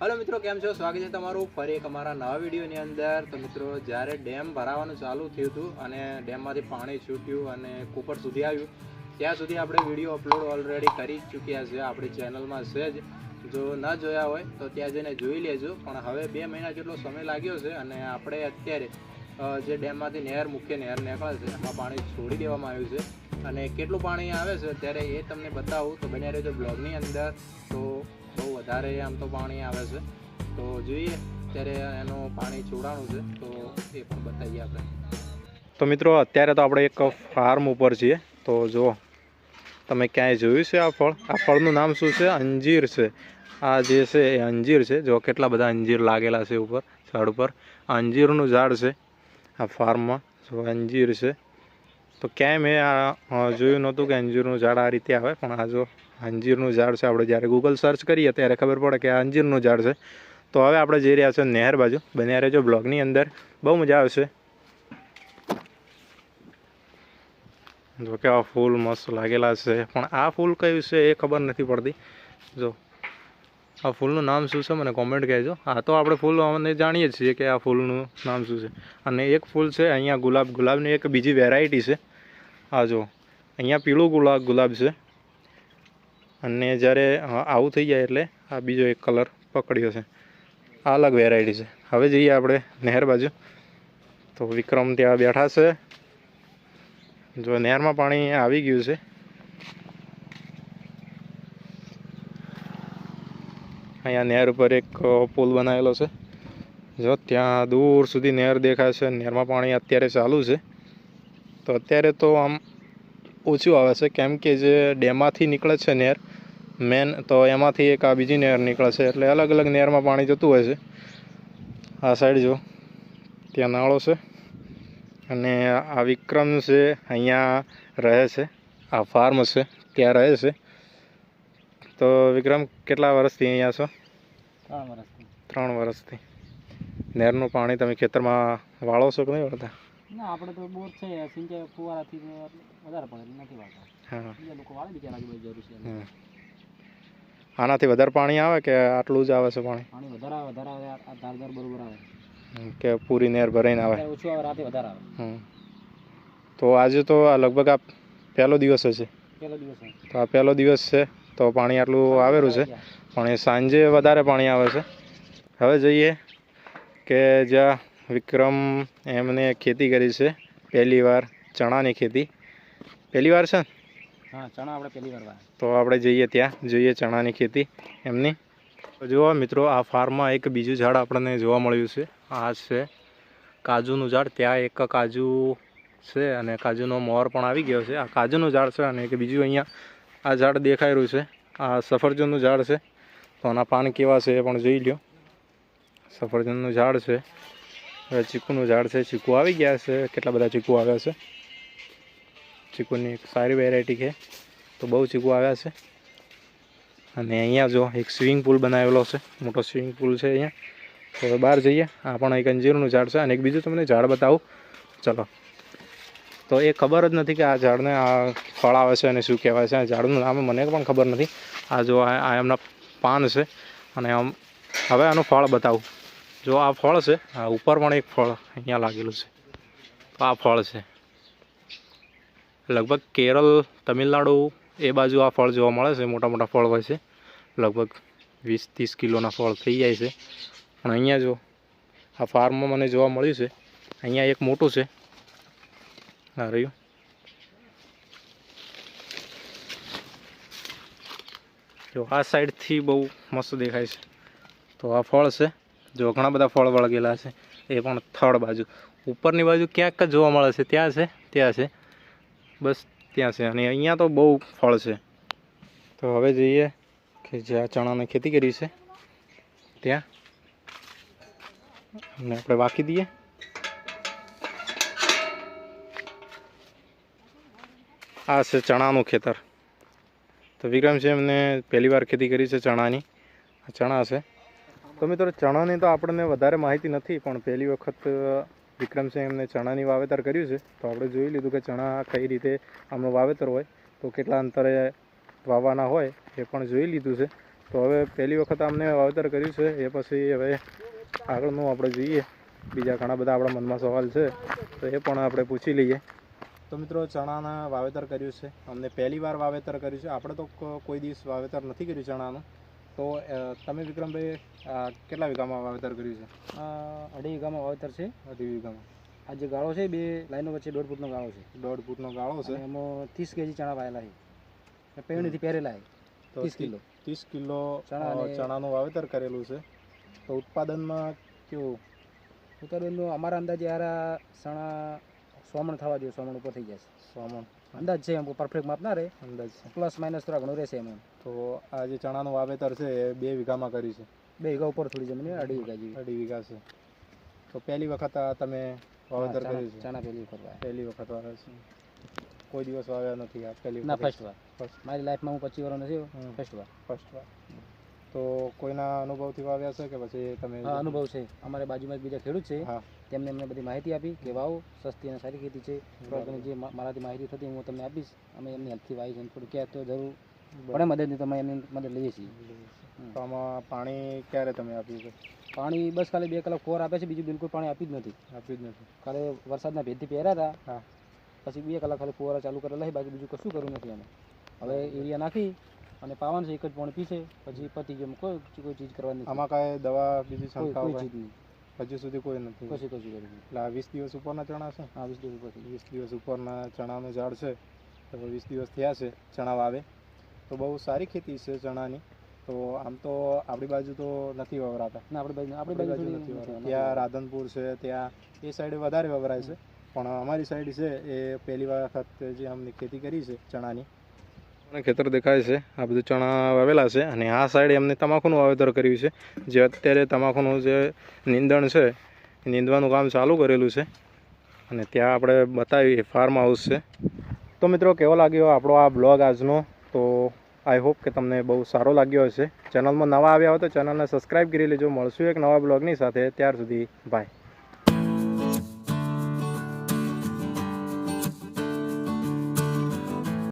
Hello મિત્રો, કેમ છો? સ્વાગત છે તમારું ફરી એક અમારા નવા વિડીયોની અંદર. તો મિત્રો, જ્યારે ડેમ ભરાવાનું ચાલુ થયું હતું અને ડેમમાંથી પાણી છૂટ્યું અને કુપર સુધી આવ્યું, ત્યાં સુધી આપણે વીડિયો અપલોડ ઓલરેડી કરી ચૂક્યા છે આપણી ચેનલમાં છે જ. જો ન જોયા હોય, તો ત્યાં જઈને જોઈ લેજો. પણ હવે બે મહિના જેટલો સમય લાગ્યો છે અને આપણે અત્યારે જે ડેમમાંથી નહેર, મુખ્ય નહેર નીકળે છે, એમાં પાણી છોડી દેવામાં આવ્યું છે. અને કેટલું પાણી આવે છે ત્યારે એ તમને બતાવું. તો બન્યા રહેજો બ્લોગની અંદર. તો વધારે આમ તો પાણી આવે છે. તો જોઈએ અત્યારે એનું પાણી છોડાણું છે, તો એ પણ બતાવીએ આપણે. તો મિત્રો, અત્યારે તો આપણે એક ફાર્મ ઉપર છીએ. તો જો, તમે ક્યાંય જોયું છે આ ફળ? આ ફળનું નામ શું છે? અંજીર છે. આ જે છે એ અંજીર છે. જો કેટલા બધા અંજીર લાગેલા છે ઉપર, ઝાડ ઉપર. અંજીરનું ઝાડ છે આ ફાર્મમાં જો અંજીર છે. તો ક્યાંય મેં આ જોયું નહોતું કે અંજીરનું ઝાડ આ રીતે આવે, પણ આ જો અંજીરનું ઝાડ છે, આપણે જ્યારે ગૂગલ સર્ચ કરીએ ત્યારે ખબર પડે કે આ અંજીરનું ઝાડ છે. તો હવે આપણે જઈ રહ્યા છીએ નહેર બાજુ, બન્યા રહેજો બ્લોગની અંદર. બહુ મજા આવશે. જો કે આ ફૂલ મસ્ત લાગેલા છે, પણ આ ફૂલ કયું છે એ ખબર નથી પડતી. જો, આ ફૂલનું નામ શું છે મને કોમેન્ટ કહેજો. આ તો આપણે ફૂલ અમને જાણીએ છીએ કે આ ફૂલનું નામ શું છે. અને એક ફૂલ છે, અહીંયા ગુલાબ, ગુલાબની એક બીજી વેરાયટી છે. આ જો. અહીંયા પીળું ગુલાબ ગુલાબ છે. અને જ્યારે આવું થઈ જાય એટલે આ બીજો એક કલર પકડ્યો છે. આ અલગ વેરાયટી છે. હવે જઈએ આપણે નહેર બાજુ. તો વિક્રમ ત્યાં બેઠા છે. જો નહેરમાં પાણી આવી ગયું છે. અહીંયા નહેર ઉપર એક પુલ બનાવેલો છે. જો ત્યાં દૂર સુધી નહેર દેખાય છે નહેરમાં પાણી અત્યારે ચાલુ છે. તો અત્યારે તો આમ ઓછું આવે છે. કેમ કે જે ડેમમાંથી નીકળે છે નહેર મેન તો એમાંથી એક આ બીજી નહેર નીકળે છે. એટલે અલગ અલગ નહેરમાં પાણી જતું હોય છે. આ સાઈડ જો ત્યાં નાળો છે અને આ વિક્રમ છે અહીંયા રહે છે. આ ફાર્મ છે ત્યાં રહે છે. તો વિક્રમ કેટલા વર્ષથી અહીંયા છો? ત્રણ વર્ષથી. ત્રણ વર્ષથી. નહેરનું પાણી તમે ખેતરમાં વાળો છો કે નહીં વાળતા? ના આપણે તો બોર છે સિંચાઈ ફુવારાથી વધારે પડે નથી વાળતા હા. બીજા લોકો વાળે બીજા આજુબાજુ જરૂર છે. આનાથી વધારે પાણી આવે કે આટલું જ આવે છે પાણી? પાણી વધારે આવે વધારે આવે ધાર ધાર બરોબર આવે. કે પૂરી નહેર ભરાઈને આવે. ઓછું આવે રાતે વધારે આવે. તો આજે તો આ લગભગ આ પહેલો દિવસ હશે. પહેલો દિવસ તો આ પહેલો દિવસ છે તો પાણી આટલું આવેલું છે. પણ એ સાંજે વધારે પાણી આવે છે. હવે જઈએ કે જ્યાં વિક્રમ એમને ખેતી કરી છે. પહેલી વાર ચણાની ખેતી. પહેલી વાર છે ને? હા ચણા આપણે પહેલી વાર તો આપણે જઈએ ત્યાં જોઈએ ચણાની ખેતી એમની. તો જુઓ મિત્રો આ ફાર્મમાં એક બીજું ઝાડ આપણને જોવા મળ્યું છે. આ છે કાજુનું ઝાડ. ત્યાં એક કાજુ છે અને કાજુનો મોર પણ આવી ગયો છે. આ કાજુનું ઝાડ છે અને એક બીજું અહીંયા આ ઝાડ દેખાઈ રહ્યું છે. આ સફરજનનું ઝાડ છે. તો આના પાન કેવા છે એ પણ જોઈ લ્યો. સફરજનનું ઝાડ છે. ચીકુનું ઝાડ છે, ચીકુ આવી ગયા છે. કેટલા બધા ચીકુ આવ્યા છે? ચીકુની એક સારી વેરાયટી છે. તો બહુ ચીકુ આવ્યા છે. અને અહીંયા જો એક સ્વિમિંગ પુલ બનાવેલો છે. મોટો સ્વિમિંગ પુલ છે અહીંયા. તો બહાર જઈએ. આ પણ એક અંજીરનું ઝાડ છે. અને એક બીજું તમને ઝાડ બતાવું. ચલો. તો એ ખબર જ નથી કે આ ઝાડને આ ફળ આવે છે અને શું કહેવાય છે. આ ઝાડનું નામ મને પણ ખબર નથી. આ જો આ એમના પાન છે. અને આમ હવે આનું ફળ બતાવું. જો આ ફળ છે, આ ઉપર પણ એક ફળ અહીંયા લાગેલું છે. તો આ ફળ છે. લગભગ કેરળ તમિલનાડુ એ બાજુ આ ફળ જોવા મળે છે, મોટા મોટા ફળ હોય છે. લગભગ વીસ, ત્રીસ કિલોના ફળ થઈ જાય છે. પણ અહીંયા જો આ ફાર્મમાં મને જોવા મળ્યું છે, અહીંયા એક મોટું છે. આ રહ્યું. જો આ સાઈડથી બહુ મસ્ત દેખાય છે. તો આ ફળ છે. જો ઘણા બધા ફળ વળગેલા છે, એ પણ થડ બાજુ. ઉપરની બાજુ ક્યાંક જોવા મળે છે. ત્યાં છે ત્યાં છે. બસ ત્યાં છે. અને અહીંયા તો બહુ ફળ છે. તો હવે જઈએ કે જ્યાં ચણાની ખેતી કરી છે, ત્યાં. અને આપણે વાકી દઈએ. આ છે ચણાનું ખેતર. તો વિક્રમ છે એમને પહેલી વાર ખેતી કરી છે ચણાની. આ ચણા છે. તો મિત્રો, ચણાની તો આપણને વધારે માહિતી નથી, પણ પહેલી વખત વિક્રમસિંહ એમને ચણાની વાવેતર કર્યું છે. તો આપણે જોઈ લીધું કે ચણા કઈ રીતે આમનું વાવેતર હોય, તો કેટલા અંતરે વાવવાના હોય, એ પણ જોઈ લીધું છે. તો હવે પહેલી વખત અમને વાવેતર કર્યું છે, એ પછી હવે આગળનું આપણે જોઈએ. બીજા ઘણા બધા આપણા મનમાં સવાલ છે, તો એ પણ આપણે પૂછી લઈએ. તો મિત્રો, ચણાના વાવેતર કર્યું છે. અમને પહેલી વાર વાવેતર કર્યું છે. આપણે તો કોઈ દિવસ વાવેતર નથી કર્યું ચણાનું. તો તમે વિક્રમભાઈ કેટલા વીઘામાં વાવેતર કર્યું છે? અઢી વીઘામાં વાવેતર છે. અઢી વીઘામાં. આ જે ગાળો છે બે લાઈનો વચ્ચે દોઢ ફૂટનો ગાળો છે. દોઢ ફૂટનો ગાળો છે? એમાં ત્રીસ કેજી ચણા વાયેલા છે. પેવણીથી પહેરેલા છે. તો ત્રીસ કિલો. ત્રીસ કિલો ચણા ચણાનું વાવેતર કરેલું છે. તો ઉત્પાદનમાં કેવું? ઉત્પાદનનું અમારા અંદાજે યાર સણા સોમણ થવા જોઈએ સોમણ ઉપર થઈ જશે. સોમણ. અંદાજ છે એમ પરફેક્ટ માપ ના રહે અંદાજ છે. પ્લસ માઇનસ થોડા ઘણું રહેશે એમ તો આ જે ચણાનું વાવેતર છે એ બે વીઘામાં કર્યું છે. બે વીઘા ઉપર થોડી જમીન અઢી વીઘા જેવી. અઢી વીઘા છે. તો પહેલી વખત આ તમે વાવેતર કર્યું છે? ચણા પહેલી વખત પહેલી વખત વાવે છે. કોઈ દિવસ વાવ્યા નથી આ પહેલી ના ફર્સ્ટ વાર. મારી લાઈફમાં હું પચીસ વર્ષ નથી. ફર્સ્ટ વાર. ફર્સ્ટ વાર. તો કોઈના અનુભવથી વાવ્યા છે કે પછી તમે હા અનુભવ છે. અમારે બાજુમાં એક બીજા ખેડૂત છે. હા. તેમને એમને બધી માહિતી આપી કે વાવો સસ્તી અને સારી ખેતી છે. થોડા જે મારાથી માહિતી થતી હું તમને આપીશ. અમે એમની હેલ્પથી વાવી છે થોડું ક્યાં તો જરૂર પડે મદદની તમે એમની મદદ લઈએ છીએ. તો આમાં પાણી ક્યારે તમે આપ્યું છે? પાણી બસ ખાલી બે કલાક કોર આપે છે બીજું બિલકુલ પાણી આપી જ નથી. આપ્યું જ નથી. ખાલી વરસાદના ભેદથી પહેર્યા હતા. હા. પછી બે કલાક ખાલી ફુવારા ચાલુ કરેલા છે બાકી બીજું કશું કર્યું નથી અમે. હવે એરિયા નાખી અને પાવાનું છે એક જ પાણી પીશે પછી પતી ગયું કોઈ કોઈ ચીજ કરવાની આમાં કાંઈ દવા બીજી કોઈ ચીજ નહીં. હજુ સુધી કોઈ નથી. કશું કશું કર્યું એટલે આ વીસ દિવસ ઉપરના ચણા છે? હા વીસ દિવસ ઉપર વીસ દિવસ ઉપરના ચણાનું ઝાડ છે તો વીસ દિવસ થયા છે ચણા વાવે તો બહુ સારી ખેતી છે ચણાની. તો આમ તો આપણી બાજુ તો નથી વવરાતા. ના આપણે બાજુ આપણી બાજુ નથી નથી, વવરાતા. ત્યાં રાધનપુર છે ત્યાં એ સાઈડ વધારે વવરાય છે. પણ અમારી સાઈડ છે એ પહેલી વખત જે અમને ખેતી કરી છે ચણાની ખેતર દેખાય છે. આ બધું ચણા વાવેલા છે અને આ સાઈડ એમને તમાકુનું વાવેતર કર્યું છે. જે અત્યારે તમાકુનું જે નીંદણ છે, એ નીંદવાનું કામ ચાલુ કરેલું છે. અને ત્યાં આપણે બતાવીએ ફાર્મ હાઉસ છે. તો મિત્રો, કેવો લાગ્યો આપણો આ બ્લોગ આજનો? તો આઈ હોપ કે તમને બહુ સારો લાગ્યો હશે. ચેનલમાં નવા આવ્યા હોય તો ચેનલને સબસ્ક્રાઈબ કરી લેજો. મળશું એક નવા બ્લોગની સાથે. ત્યાર સુધી બાય